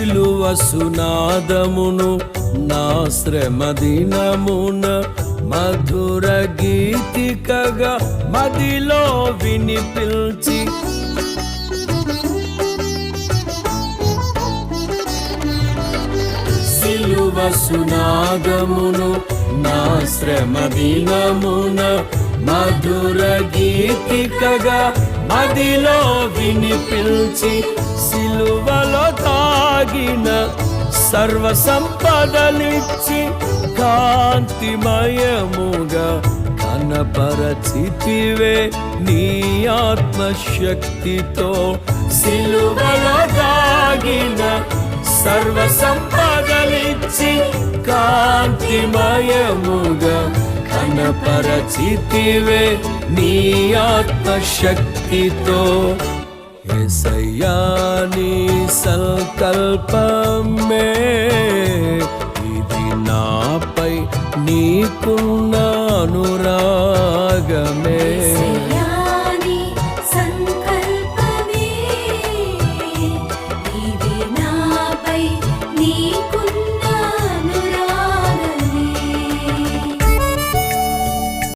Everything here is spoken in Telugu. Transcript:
సిలువ సునాదమును నా శ్రమ దినమున మధుర గీతికగా మదిలో వినిపించి సిలువ సునాదమును నా శ్రమ దినమున మధుర గీతికగా మదిలో వినిపించి సిలువలో తగిన సర్వ సంపదలిచ్చి కాంతిమయముగా కనపరచితివే నీ ఆత్మశక్తితో సిలువలో దాగిన సర్వ సంపదలిచ్చి కాంతిమయముగా కనపరచితివే నీ ఆత్మశక్తితో ఎసయ్యా నీ సంకల్పమే. ఇది నాపై నీకున్న అనురాగమే.